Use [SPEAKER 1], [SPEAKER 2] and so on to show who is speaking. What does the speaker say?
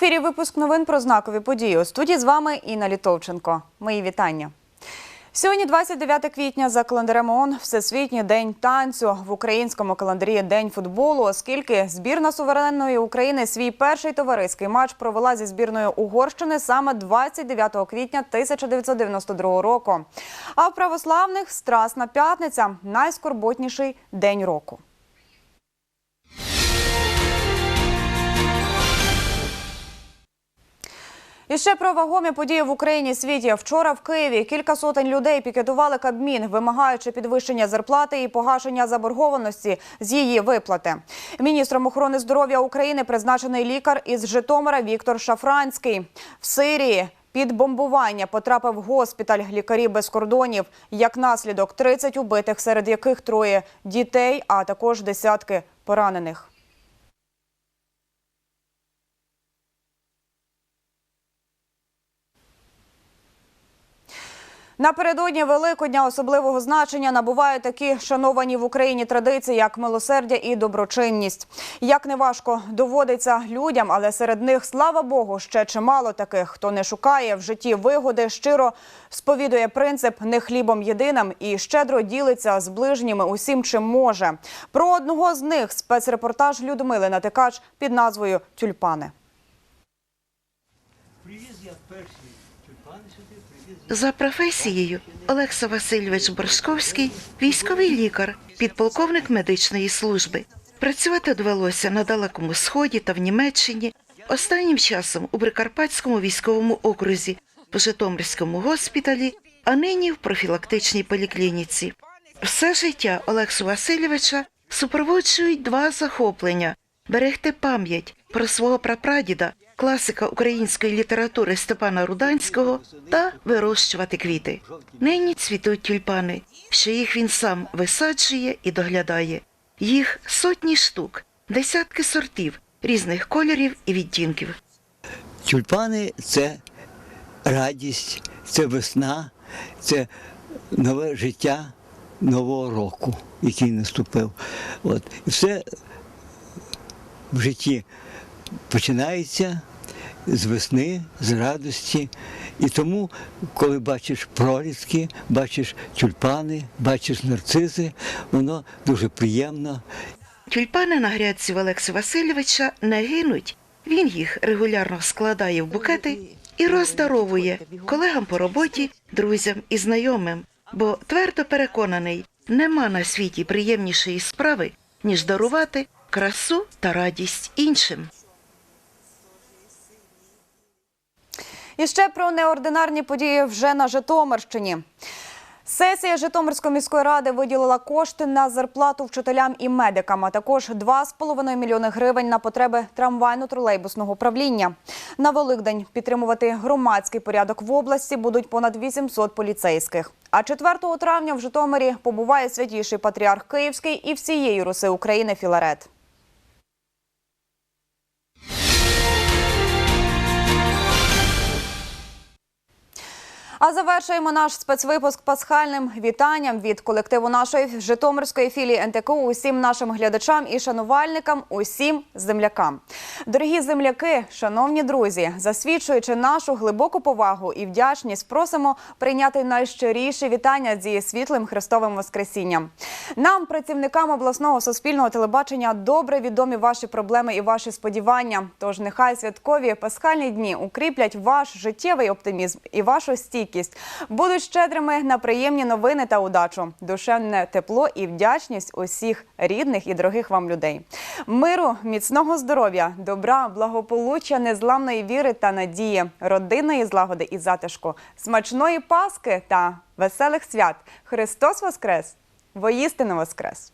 [SPEAKER 1] випуск новин про знакові події. У студії з вами Інна Літовченко. Мої вітання. Сьогодні 29 квітня за календарем ООН – Всесвітній день танцю. В українському календарі День футболу, оскільки збірна суверенної України свій перший товариський матч провела зі збірною Угорщини саме 29 квітня 1992 року. А в православних – Страсна п'ятниця – найскорботніший день року. І ще про вагомі події в Україні світі. Вчора в Києві кілька сотень людей пікетували Кабмін, вимагаючи підвищення зарплати і погашення заборгованості з її виплати. Міністром охорони здоров'я України призначений лікар із Житомира Віктор Шафранський. В Сирії під бомбування потрапив госпіталь лікарі без кордонів. Як наслідок 30 убитих, серед яких троє дітей, а також десятки поранених. Напередодні Великодня особливого значення набувають такі шановані в Україні традиції, як милосердя і доброчинність. Як не важко доводиться людям, але серед них, слава Богу, ще чимало таких, хто не шукає в житті вигоди, щиро сповідує принцип не хлібом єдиним і щедро ділиться з ближніми усім, чим може. Про одного з них спецрепортаж Людмили Натикач під назвою Тюльпани.
[SPEAKER 2] За професією Олекса Васильович Боршковський – військовий лікар, підполковник медичної служби. Працювати довелося на Далекому Сході та в Німеччині, останнім часом у Прикарпатському військовому окрузі, в Житомирському госпіталі, а нині в профілактичній поліклініці. Все життя Олексу Васильовича супроводжують два захоплення – берегти пам'ять про свого прапрадіда, класика української літератури Степана Руданського та вирощувати квіти. Нині цвітуть тюльпани, що їх він сам висаджує і доглядає. Їх сотні штук, десятки сортів різних кольорів і відтінків.
[SPEAKER 3] Тюльпани це радість, це весна, це нове життя нового року, який наступив. От. І все в житті починається з весни, з радості. І тому, коли бачиш проліски, бачиш тюльпани, бачиш нарцизи, воно дуже приємно.
[SPEAKER 2] Тюльпани на грядці Олекса Васильовича не гинуть. Він їх регулярно складає в букети і роздаровує колегам по роботі, друзям і знайомим, бо твердо переконаний, нема на світі приємнішої справи, ніж дарувати красу та радість іншим.
[SPEAKER 1] І ще про неординарні події вже на Житомирщині. Сесія Житомирської міської ради виділила кошти на зарплату вчителям і медикам, а також 2,5 мільйони гривень на потреби трамвайно-тролейбусного управління. На Великдень підтримувати громадський порядок в області будуть понад 800 поліцейських. А 4 травня в Житомирі побуває святіший патріарх Київський і всієї Руси України Філарет. А завершуємо наш спецвипуск пасхальним вітанням від колективу нашої Житомирської філії НТКУ усім нашим глядачам і шанувальникам, усім землякам. Дорогі земляки, шановні друзі, засвідчуючи нашу глибоку повагу і вдячність, просимо прийняти найщиріші вітання зі світлим Христовим Воскресінням. Нам, працівникам обласного суспільного телебачення, добре відомі ваші проблеми і ваші сподівання. Тож нехай святкові пасхальні дні укріплять ваш життєвий оптимізм і вашу стійкість. Будуть щедрими на приємні новини та удачу, душевне тепло і вдячність усіх рідних і дорогих вам людей. Миру, міцного здоров'я, добра, благополуччя, незламної віри та надії, родинної злагоди і затишку, смачної паски та веселих свят. Христос Воскрес! Воістину Воскрес!